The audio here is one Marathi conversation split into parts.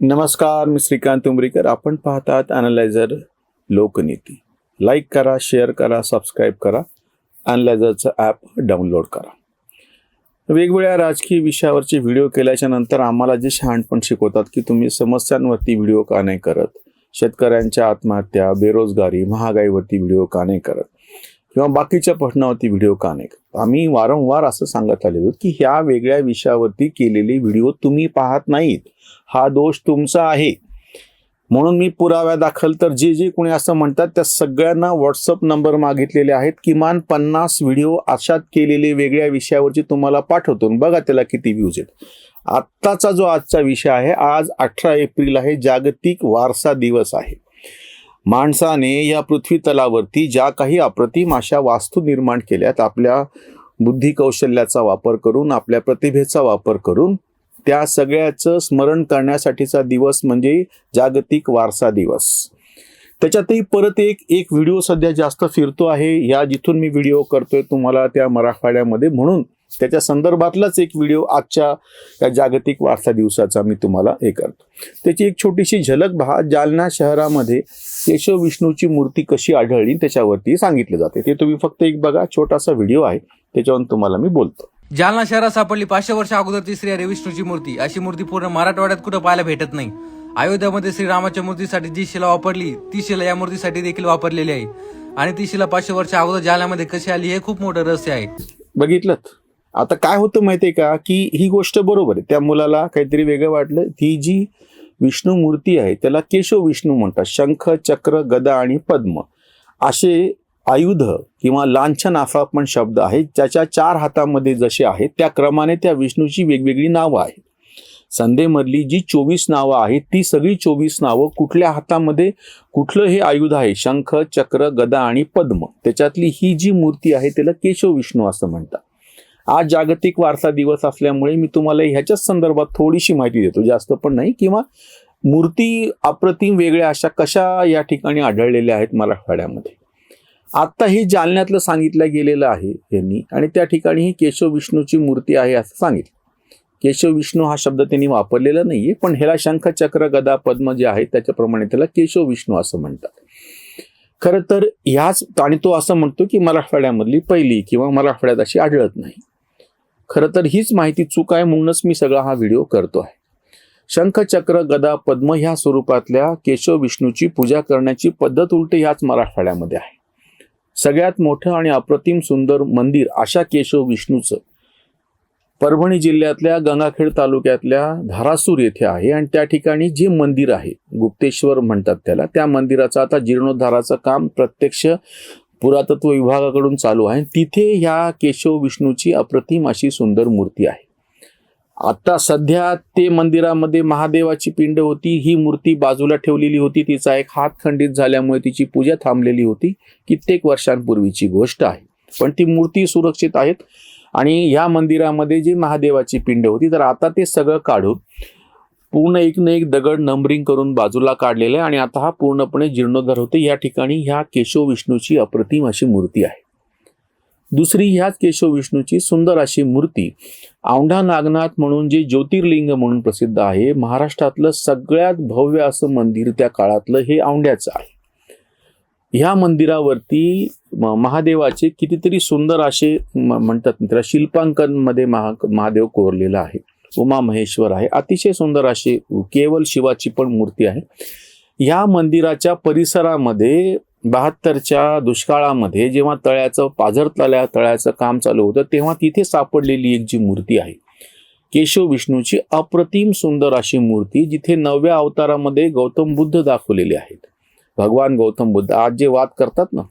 नमस्कार मी श्रीकांत उमरीकर. आपण पाहतात अनालायझर लोकनीती. लाईक करा शेअर करा सबस्क्राईब करा. अनालायझरचं ॲप डाउनलोड करा. वेगवेगळ्या राजकीय विषयावरचे व्हिडिओ केल्याच्यानंतर आम्हाला जे शहाणपण शिकवतात की तुम्ही समस्यांवरती व्हिडिओ का नाही करत? शेतकऱ्यांच्या आत्महत्या बेरोजगारी महागाईवरती व्हिडिओ का नाही करत? किंवा बाकीच्या प्रश्नावरती व्हिडिओ का नाही आम्ही वारंवार असं सांगत आलेलो की ह्या वेगळ्या विषयावरती केलेले व्हिडिओ तुम्ही पाहत नाहीत. हा दोष तुमचा आहे. म्हणून मी पुराव्या दाखल तर जे जे कोणी असं म्हणतात त्या सगळ्यांना व्हॉट्सअप नंबर मागितलेले आहेत. किमान पन्नास व्हिडिओ अशात केलेले वेगळ्या विषयावरचे तुम्हाला पाठवतो. आणि बघा त्याला किती व्ह्यूज आहेत. आत्ताचा जो आजचा विषय आहे आज अठरा एप्रिल आहे. जागतिक वारसा दिवस आहे. माणसाने या पृथ्वी तलावरती ज्या काही अप्रतिम अशा वास्तू निर्माण केल्यात आपल्या बुद्धी कौशल्याचा वापर करून आपल्या प्रतिभेचा वापर करून त्या सगळ्याचं स्मरण करण्यासाठीचा दिवस म्हणजे जागतिक वारसा दिवस. त्याच्यातही परत एक एक व्हिडिओ सध्या जास्त फिरतो आहे. या जिथून मी व्हिडिओ करतोय तुम्हाला त्या मराठवाड्यामध्ये म्हणून. त्याच्या संदर्भातलाच एक व्हिडिओ आजच्या या जागतिक वारसा दिवसाचा मी तुम्हाला हे करतो. त्याची एक छोटीशी झलक पहा. जालना शहरामध्ये केशव विष्णूची मूर्ती कशी आढळली त्याच्यावरती सांगितलं जाते. ते तुम्ही फक्त एक बघा. छोटासा व्हिडिओ आहे. त्याच्यावरून तुम्हाला मी बोलतो. जालना शहरात सापडली पाचशे वर्ष अगोदरची श्री हरी विष्णूची मूर्ती. अशी मूर्ती पूर्ण मराठवाड्यात कुठं पाहायला भेटत नाही. अयोध्यामध्ये श्रीरामाच्या मूर्तीसाठी जी शिला वापरली ती शिला या मूर्तीसाठी देखील वापरलेली आहे. आणि ती शिला पाचशे वर्ष अगोदर जालन्यामध्ये कशी आली हे खूप मोठं रहस्य आहे. बघितलं आता काय होतं माहितीये का? की ही गोष्ट बरोबर आहे. त्या मुलाला काहीतरी वेगळं वाटलं. ती जी विष्णू मूर्ती आहे त्याला केशव विष्णू म्हणतात. शंख चक्र गदा आणि पद्म असे आयुध किंवा लांछन असा पण शब्द आहे ज्याच्या चार हातामध्ये जसे आहेत त्या क्रमाने त्या विष्णूची वेगवेगळी नावं आहेत. संधेमधली जी चोवीस नावं आहेत ती सगळी चोवीस नावं कुठल्या हातामध्ये कुठलं हे आयुध आहे? शंख चक्र गदा आणि पद्म. त्याच्यातली ही जी मूर्ती आहे त्याला केशव विष्णू असं म्हणतात. आज जागतिक वारसा दिवस असल्यामुळे मी तुम्हाला ह्याच्याच संदर्भात थोडीशी माहिती देतो. जास्त पण नाही किंवा मूर्ती अप्रतिम वेगळ्या अशा कशा या ठिकाणी आढळलेल्या आहेत मराठवाड्यामध्ये आत्ता हे जालन्यातलं सांगितलं गेलेलं आहे यांनी आणि त्या ठिकाणी ही केशव विष्णूची मूर्ती आहे असं सांगितलं. केशव विष्णू हा शब्द त्यांनी वापरलेला नाहीये पण ह्याला शंख चक्र गदा पद्म जे आहे त्याच्याप्रमाणे त्याला केशव विष्णू असं म्हणतात. खरं तर ह्याच आणि तो असं म्हणतो की मराठवाड्यामधली पहिली किंवा मराठवाड्यात अशी आढळत नाही. खरं तर हीच माहिती चूक आहे म्हणूनच मी सगळा हा व्हिडिओ करतो आहे शंख चक्र गदा पद्म ह्या स्वरूपातल्या केशव विष्णूची पूजा करण्याची पद्धत उलट ह्याच मराठवाड्यामध्ये आहे. सगळ्यात मोठं आणि अप्रतिम सुंदर मंदिर अशा केशव विष्णूचं परभणी जिल्ह्यातल्या गंगाखेड तालुक्यातल्या धारासूर येथे आहे आणि त्या ठिकाणी जे मंदिर आहे गुप्तेश्वर म्हणतात त्याला त्या मंदिराचं आता जीर्णोद्धाराचं काम प्रत्यक्ष पुरातत्व विभागाकडून चालू आहे. तिथे ह्या केशव विष्णूची अप्रतिम अशी सुंदर मूर्ती आहे. आता सध्या ते मंदिरामध्ये महादेवाची पिंड होती. ही मूर्ती बाजूला ठेवलेली होती. तिचा एक हात खंडित झाल्यामुळे तिची पूजा थांबलेली होती. कित्येक वर्षांपूर्वीची गोष्ट आहे. पण ती मूर्ती सुरक्षित आहेत. आणि ह्या मंदिरामध्ये जी महादेवाची पिंड होती तर आता ते सगळं काढून पूर्ण एक न एक दगड नंबरिंग करून बाजूला काढलेलं आहे आणि आता हा पूर्णपणे जीर्णोद्धार होते. या ठिकाणी ह्या केशव विष्णूची अप्रतिम अशी मूर्ती आहे. दुसरी ह्याच केशव विष्णूची सुंदर अशी मूर्ती औंढा नागनाथ म्हणून जे ज्योतिर्लिंग म्हणून प्रसिद्ध आहे महाराष्ट्रातलं सगळ्यात भव्य असं मंदिर त्या काळातलं हे औंढ्याचं आहे. ह्या मंदिरावरती म- महादेवाचे कितीतरी सुंदर असे म- म्हणतात त्याला शिल्पांकनमध्ये महा महादेव कोरलेला आहे. उमा महेश्वर आहे. अतिशय सुंदर अशी केवळ शिवाची पण मूर्ती आहे. या मंदिराच्या परिसरामध्ये बहात्तरच्या दुष्काळामध्ये जेव्हा तळ्याचं पाझर तळ्या तळ्याचं काम चालू होतं तेव्हा तिथे सापडलेली एक जी मूर्ती आहे. केशव विष्णूची अप्रतिम सुंदर अशी मूर्ती जिथे नवव्या अवतारामध्ये गौतम बुद्ध दाखवलेले आहेत. भगवान गौतम बुद्ध आज जे वाद करतात ना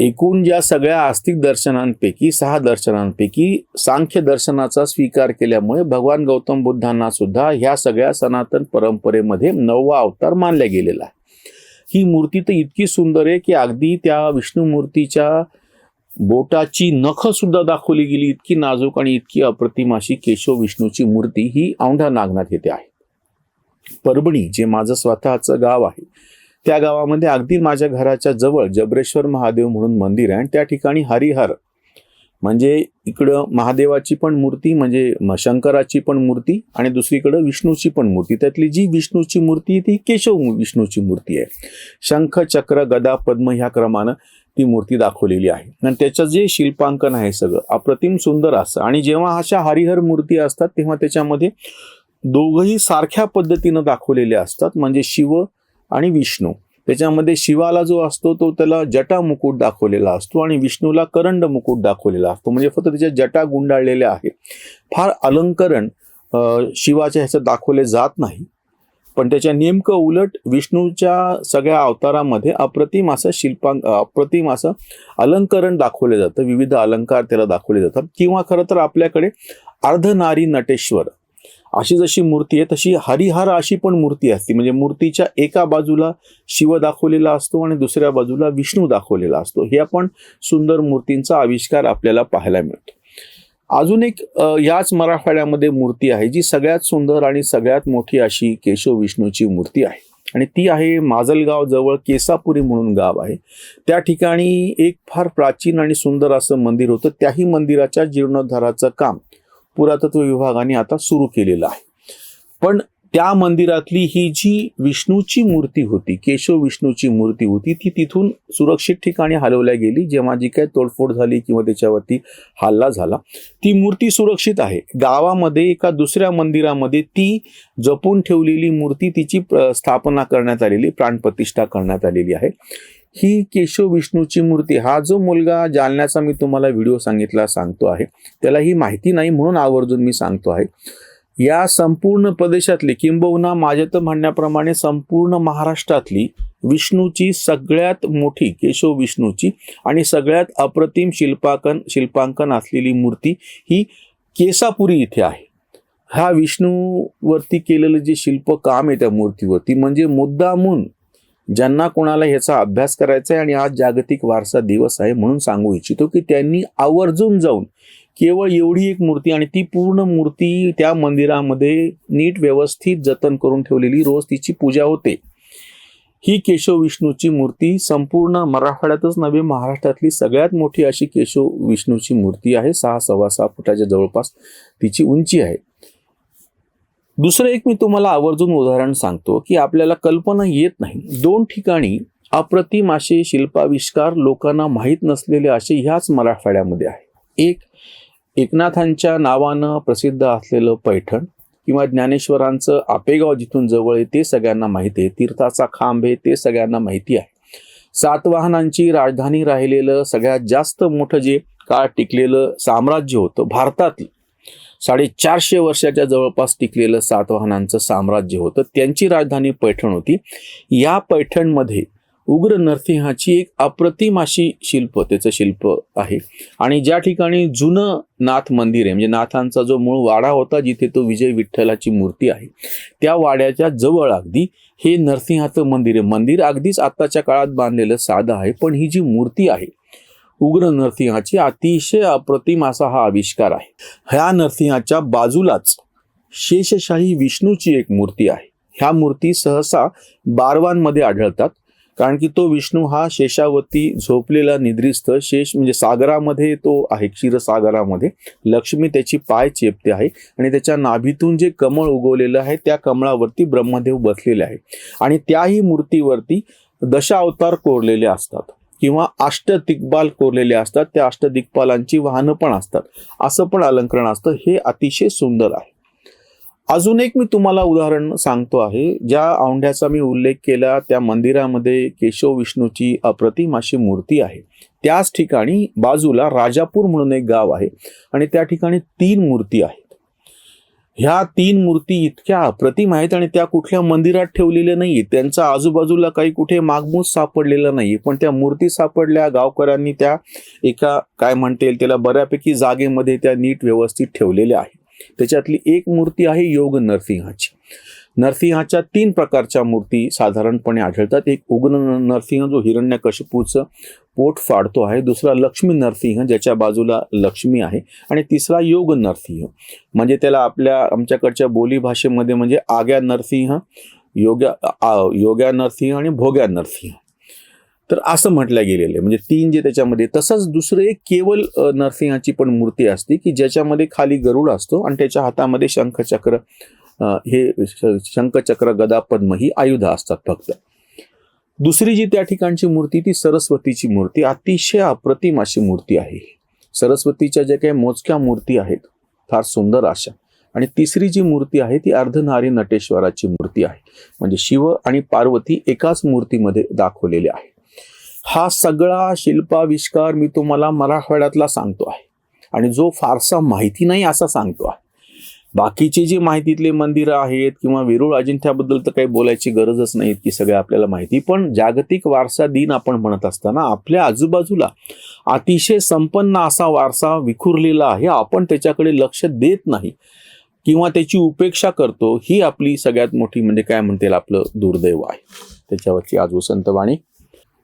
एकूण ज्या सगळ्या आस्तिक दर्शनांपैकी सहा दर्शनांपैकी सांख्य दर्शनाचा स्वीकार केल्यामुळे भगवान गौतम बुद्धांना सुद्धा ह्या सगळ्या सनातन परंपरेमध्ये नववा अवतार मानला गेलेला आहे. ही मूर्ती तर इतकी सुंदर आहे की अगदी त्या विष्णू मूर्तीच्या बोटाची नख सुद्धा दाखवली गेली. इतकी नाजूक आणि इतकी अप्रतिम अशी केशव विष्णूची मूर्ती ही औंढा नागनाथ येथे आहे. परभणी जे माझं स्वतःचं गाव आहे त्या गावामध्ये अगदी माझ्या घराच्या जवळ जबरेश्वर महादेव म्हणून मंदिर आहे आणि त्या ठिकाणी हरिहर म्हणजे इकडं महादेवाची पण मूर्ती म्हणजे म- शंकराची पण मूर्ती आणि दुसरीकडं विष्णूची पण मूर्ती. त्यातली जी विष्णूची मूर्ती आहे ती केशव विष्णूची मूर्ती आहे. शंख चक्र गदा पद्म ह्या क्रमानं ती मूर्ती दाखवलेली आहे. आणि त्याचं जे शिल्पांकन आहे सगळं अप्रतिम सुंदर असतं आणि जेव्हा अशा हरिहर मूर्ती असतात तेव्हा त्याच्यामध्ये दोघंही सारख्या पद्धतीनं दाखवलेल्या असतात. म्हणजे शिव आणि विष्णू. त्याच्यामध्ये शिवाला जो असतो तो त्याला जटा मुकुट दाखवलेला असतो आणि विष्णूला करंड मुकुट दाखवलेला असतो. म्हणजे फक्त त्याच्या जटा गुंडाळलेल्या आहेत. फार अलंकरण शिवाच्या ह्याचं दाखवले जात नाही. पण त्याच्या नेमकं उलट विष्णूच्या सगळ्या अवतारामध्ये अप्रतिम असं शिल्पांक अप्रतिम असं अलंकरण दाखवलं जातं. विविध अलंकार त्याला दाखवले जातात. किंवा खरं तर आपल्याकडे अर्धनारी नटेश्वर अशी जशी मूर्ती आहे तशी हरिहर अशी पण मूर्ती असते. म्हणजे मूर्तीच्या एका बाजूला शिव दाखवलेला असतो आणि दुसऱ्या बाजूला विष्णू दाखवलेला असतो. हे आपण सुंदर मूर्तींचा आविष्कार आपल्याला पाहायला मिळतो. अजून एक याच मराठवाड्यामध्ये मूर्ती आहे जी सगळ्यात सुंदर आणि सगळ्यात मोठी अशी केशव विष्णूची मूर्ती आहे. आणि ती आहे माजलगाव जवळ केसापुरी म्हणून गाव आहे. त्या ठिकाणी एक फार प्राचीन आणि सुंदर असं मंदिर होतं. त्याही मंदिराच्या जीर्णोद्धाराचं काम पुरातत्व विभागाने आता सुरू केलेलं आहे. पण त्या मंदिरातली ही जी विष्णूची मूर्ती होती केशव विष्णूची मूर्ती होती ती तिथून सुरक्षित ठिकाणी हलवल्या गेली. जेव्हा जी काही तोडफोड झाली किंवा त्याच्यावरती हल्ला झाला ती मूर्ती सुरक्षित आहे. गावामध्ये एका दुसऱ्या मंदिरामध्ये ती जपून ठेवलेली मूर्ती तिची स्थापना करण्यात आलेली प्राणप्रतिष्ठा करण्यात आलेली आहे. ही केशव विष्णूची मूर्ती हा जो मुलगा जालन्याचा मी तुम्हाला व्हिडिओ सांगितला सांगतो आहे. त्याला ही माहिती नाही म्हणून आवर्जून मी सांगतो आहे. या संपूर्ण प्रदेशातली किंबहुना माझ्या तर म्हणण्याप्रमाणे संपूर्ण महाराष्ट्रातली विष्णूची सगळ्यात मोठी केशव विष्णूची आणि सगळ्यात अप्रतिम शिल्पाकन शिल्पांकन असलेली मूर्ती ही केसापुरी इथे आहे. ह्या विष्णूवरती केलेलं जे शिल्पकाम आहे त्या मूर्तीवरती म्हणजे मुद्दामून ज्यांना कोणाला ह्याचा अभ्यास करायचा आहे आणि आज जागतिक वारसा दिवस आहे म्हणून सांगू इच्छितो की त्यांनी आवर्जून जाऊन केवळ एवढी एक मूर्ती आणि ती पूर्ण मूर्ती त्या मंदिरामध्ये नीट व्यवस्थित जतन करून ठेवलेली. रोज तिची पूजा होते. ही केशव विष्णूची मूर्ती संपूर्ण मराठवाड्यातच नव्हे महाराष्ट्रातली सगळ्यात मोठी अशी केशव विष्णूची मूर्ती आहे. सहा सव्वा सहा फुटाच्या जवळपास तिची उंची आहे. दुसरं एक मी तुम्हाला आवर्जून उदाहरण सांगतो की आपल्याला कल्पना येत नाही. दोन ठिकाणी अप्रतिम असे शिल्पाविष्कार लोकांना माहीत नसलेले असे ह्याच मराठवाड्यामध्ये आहे. एक एकनाथांच्या नावानं प्रसिद्ध असलेलं पैठण किंवा ज्ञानेश्वरांचं आपेगाव जिथून जवळ आहे ते सगळ्यांना माहिती आहे. तीर्थाचा खांब आहे ते सगळ्यांना माहिती आहे. सातवाहनांची राजधानी राहिलेलं सगळ्यात जास्त मोठं जे काळ टिकलेलं साम्राज्य होतं भारतातलं. साडेचारशे वर्षाच्या जवळपास टिकलेलं सातवाहनांचं साम्राज्य होतं. त्यांची राजधानी पैठण होती. या पैठणमध्ये उग्र नरसिंहाची एक अप्रतिम अशी शिल्प त्याचं शिल्प आहे. आणि ज्या ठिकाणी जुनं नाथ मंदिर आहे म्हणजे नाथांचा जो मूळ वाडा होता जिथे तो विजय विठ्ठलाची मूर्ती आहे त्या वाड्याच्या जवळ अगदी हे नरसिंहाचं मंदिर आहे. मंदिर अगदीच आत्ताच्या काळात बांधलेलं साधं आहे पण ही जी मूर्ती आहे उग्र नरसिंहाची अतिशय अप्रतिम असा हा आविष्कार आहे. ह्या नरसिंहाच्या बाजूलाच शेषशाही विष्णूची एक मूर्ती आहे. ह्या मूर्ती सहसा बारवांमध्ये आढळतात कारण की तो विष्णू हा शेषावती झोपलेला निद्रिस्त शेष म्हणजे सागरामध्ये तो आहे क्षीरसागरामध्ये. लक्ष्मी त्याची पाय चेपते आहे आणि त्याच्या नाभीतून जे कमळ उगवलेलं आहे त्या कमळावरती ब्रह्मदेव बसलेले आहे. आणि त्याही मूर्तीवरती दशावतार कोरलेले असतात. किंवा अष्टदिग्पाल कोरलेले असतात त्या अष्टदिग्पालांची वाहनं पण असतात. असं पण अलंकरण असतं. हे अतिशय सुंदर आहे. अजून एक मी तुम्हाला उदाहरण सांगतो आहे. ज्या औंढ्याचा मी उल्लेख केला त्या मंदिरामध्ये केशव विष्णूची अप्रतिम अशी मूर्ती आहे. त्याच ठिकाणी बाजूला राजापूर म्हणून एक गाव आहे आणि त्या ठिकाणी तीन मूर्ती आहे. ह्या तीन मूर्ती इतक्या अप्रतिम आहेत आणि त्या कुठल्या मंदिरात ठेवलेल्या नाही त्यांचा आजूबाजूला काही कुठे मागमूस सापडलेला नाही पण त्या मूर्ती सापडल्या गावकऱ्यांनी त्या एका काय म्हणता येईल त्याला बऱ्यापैकी जागेमध्ये त्या नीट व्यवस्थित ठेवलेल्या आहे त्याच्यातली एक मूर्ती आहे योग नरसिंहाची. नरसिंहाच्या तीन प्रकारच्या मूर्ती साधारणपणे आढळतात. एक उग्र नरसिंह जो हिरण्यकशिपूचं पोट फाडतो आहे. दुसरा लक्ष्मी नरसिंह ज्याच्या बाजूला लक्ष्मी आहे. आणि तिसरा योग नरसिंह. म्हणजे त्याला आपल्या आमच्याकडच्या बोलीभाषेमध्ये म्हणजे आग्या नरसिंह योग्या योग्या नरसिंह आणि भोग्या नरसिंह. तर असं म्हटलं गेलेलं आहे. म्हणजे तीन जे त्याच्यामध्ये तसंच दुसरं एक केवल नरसिंहाची पण मूर्ती असते की ज्याच्यामध्ये खाली गरुड असतो आणि त्याच्या हातामध्ये शंखचक्र हे श- शंखचक्र गदा पद्म ही आयुध असतात फक्त. दुसरी जी त्या ठिकाणची मूर्ती ती सरस्वतीची मूर्ती अतिशय अप्रतिम अशी मूर्ती आहे सरस्वतीच्या ज्या काही मोजक्या मूर्ती आहेत फार सुंदर अशा. आणि तिसरी जी मूर्ती आहे ती अर्धनारी नटेश्वराची मूर्ती आहे. म्हणजे शिव आणि पार्वती एकाच मूर्तीमध्ये दाखवलेले आहे. हा सगळा शिल्पाविष्कार मी तुम्हाला मराठवाड्यातला सांगतो आहे. आणि जो फारसा माहिती नाही असा सांगतो आहे. बाकीची जी माहितीतले मंदिरं आहेत किंवा वेरूळ अजिंठ्याबद्दल तर काही बोलायची गरजच नाही की सगळं आपल्याला माहिती. पण जागतिक वारसा दिन आपण म्हणत असताना आपल्या आजूबाजूला अतिशय संपन्न असा वारसा विखुरलेला आहे. आपण त्याच्याकडे लक्ष देत नाही किंवा त्याची उपेक्षा करतो. ही आपली सगळ्यात मोठी म्हणजे काय म्हणता येईल आपलं दुर्दैव आहे. त्याच्यावरची आज संतवाणी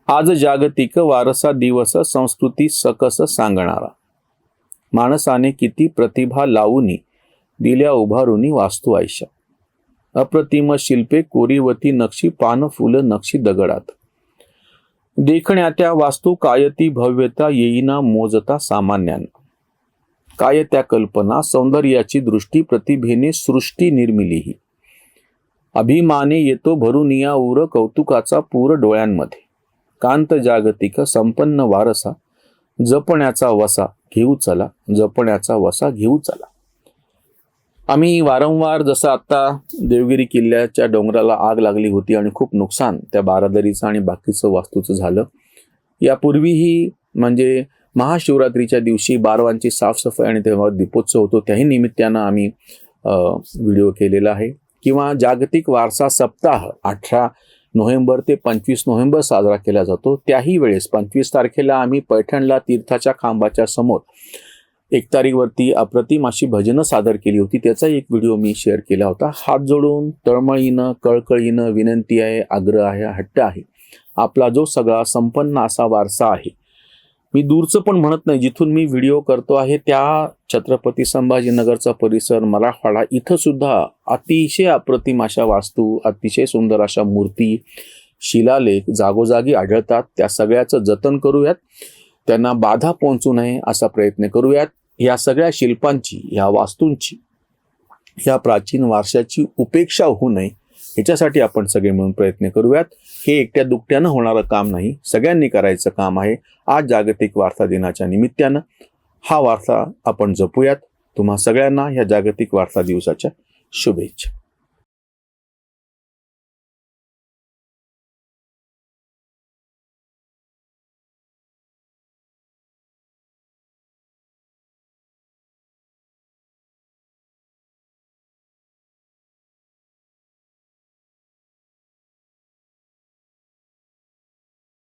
आज जागतिक वारसा दिवस संस्कृती सकस सांगणारा. माणसाने किती प्रतिभा लावूनी दिल्या उभारुनी वास्तू आयशा अप्रतिम शिल्पे कोरीवती नक्षी पान फुल नक्षी दगडात. देखण्या त्या वास्तू कायती भव्यता येईना मोजता सामान्यांना. काय त्या कल्पना सौंदर्याची दृष्टी प्रतिभेने सृष्टी निर्मिलीही. अभिमाने येतो भरून या उर कौतुकाचा पूर डोळ्यांमध्ये. कांत जागतिक संपन्न वारसा जपण्याचा वसा घेऊ चला जपण्याचा वसा घेऊ चला. आम्ही वारंवार जसं आत्ता देवगिरी किल्ल्याच्या डोंगराला आग लागली होती आणि खूप नुकसान त्या बारादरीचं आणि बाकीचं वास्तूचं झालं. यापूर्वीही म्हणजे महाशिवरात्रीच्या दिवशी बारवांची साफसफाई आणि तेव्हा दीपोत्सव होतो त्याही निमित्तानं आम्ही व्हिडिओ केलेला आहे. किंवा जागतिक वारसा सप्ताह अठरा नोव्हेंबर ते पंचवीस नोव्हेंबर साजरा केला जातो. त्याही वेळेस पंचवीस तारखेला आम्ही पैठणला तीर्थाच्या खांबाच्या समोर एक तारीखवरती अप्रतिम अशी भजनं सादर केली होती. त्याचा एक व्हिडिओ मी शेअर केला होता. हात जोडून तळमळीनं कळकळीनं विनंती आहे आग्रह आहे हट्ट आहे. आपला जो सगळा संपन्न असा वारसा आहे. मी दूरचं पण म्हणत नाही. जिथून मी व्हिडिओ करतो आहे त्या छत्रपती संभाजीनगरचा परिसर मराठवाडा इथं सुद्धा अतिशय अप्रतिम अशा वास्तू अतिशय सुंदर अशा मूर्ती शिलालेख जागोजागी आढळतात. त्या सगळ्याचं जतन करूयात. त्यांना बाधा पोहोचू नये असा प्रयत्न करूयात. या सगळ्या शिल्पांची या वास्तूंची या प्राचीन वारशाची उपेक्षा होऊ नये ह्याच्यासाठी आपण सगळे मिळून प्रयत्न करूयात. हे एकट्या दुकट्यानं होणारं काम नाही. सगळ्यांनी करायचं काम आहे. आज जागतिक वारसा दिनाच्या निमित्तानं हा वारसा आपण जपूयात. तुम्हा सगळ्यांना ह्या जागतिक वारसा दिवसाच्या शुभेच्छा.